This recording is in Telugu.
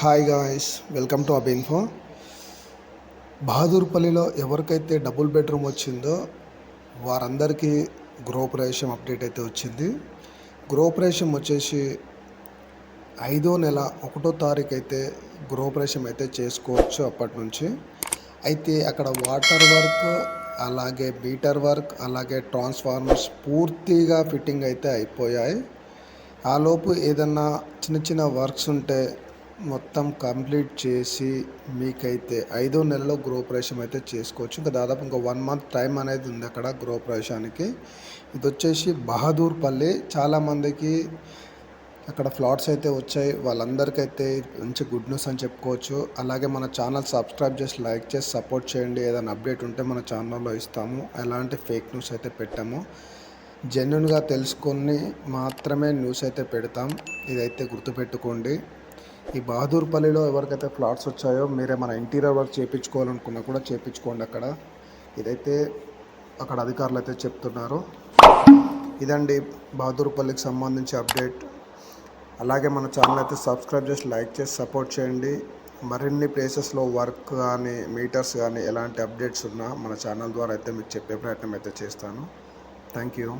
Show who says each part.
Speaker 1: హాయ్ గాయ్స్ వెల్కమ్ టు అబిన్ఫో బహదూర్పల్లిలో ఎవరికైతే డబుల్ బెడ్రూమ్ వచ్చిందో వారందరికీ గృహప్రవేశం అప్డేట్ అయితే వచ్చింది. గృహప్రవేశం వచ్చేసి ఐదో నెల ఒకటో తారీఖు అయితే గృహప్రవేశం అయితే చేసుకోవచ్చు అప్పటి నుంచి అయితే అక్కడ వాటర్ వర్క్ అలాగే మీటర్ వర్క్ అలాగే ట్రాన్స్ఫార్మర్స్ పూర్తిగా ఫిట్టింగ్ అయితే అయిపోయాయి. ఆలోపు ఏదన్నా చిన్న చిన్న వర్క్స్ ఉంటే మొత్తం కంప్లీట్ చేసి మీకైతే ఐదో నెలలో గృహప్రవేశం అయితే చేసుకోవచ్చు. ఇంకా దాదాపు ఇంకా వన్ మంత్ టైం అనేది ఉంది అక్కడ గృహప్రవేశానికి. ఇది వచ్చేసి బహదూర్పల్లి చాలామందికి అక్కడ ఫ్లాట్స్ అయితే వచ్చాయి. వాళ్ళందరికైతే మంచి గుడ్ న్యూస్ అని చెప్పుకోవచ్చు. అలాగే మన ఛానల్ సబ్స్క్రైబ్ చేసి లైక్ చేసి సపోర్ట్ చేయండి. ఏదైనా అప్డేట్ ఉంటే మన ఛానల్లో ఇస్తాము. ఎలాంటి ఫేక్ న్యూస్ అయితే పెట్టాము. జెన్యున్గా తెలుసుకొని మాత్రమే న్యూస్ అయితే పెడతాం. ఇదైతే గుర్తుపెట్టుకోండి. ఈ బహదూర్పల్లిలో ఎవరికైతే ఫ్లాట్స్ వచ్చాయో మీరే మన ఇంటీరియర్ వర్క్ చేయించుకోవాలనుకున్నా కూడా చేయించుకోండి అక్కడ. ఇదైతే అక్కడ అధికారులు అయితే చెప్తున్నారు. ఇదండి బహదూర్పల్లికి సంబంధించి అప్డేట్. అలాగే మన ఛానల్ అయితే సబ్స్క్రైబ్ చేసి లైక్ చేసి సపోర్ట్ చేయండి. మరిన్ని ప్లేసెస్లో వర్క్ కానీ మీటర్స్ కానీ ఎలాంటి అప్డేట్స్ ఉన్నా మన ఛానల్ ద్వారా అయితే మీకు చెప్పే ప్రయత్నం అయితే చేస్తాను. Thank you.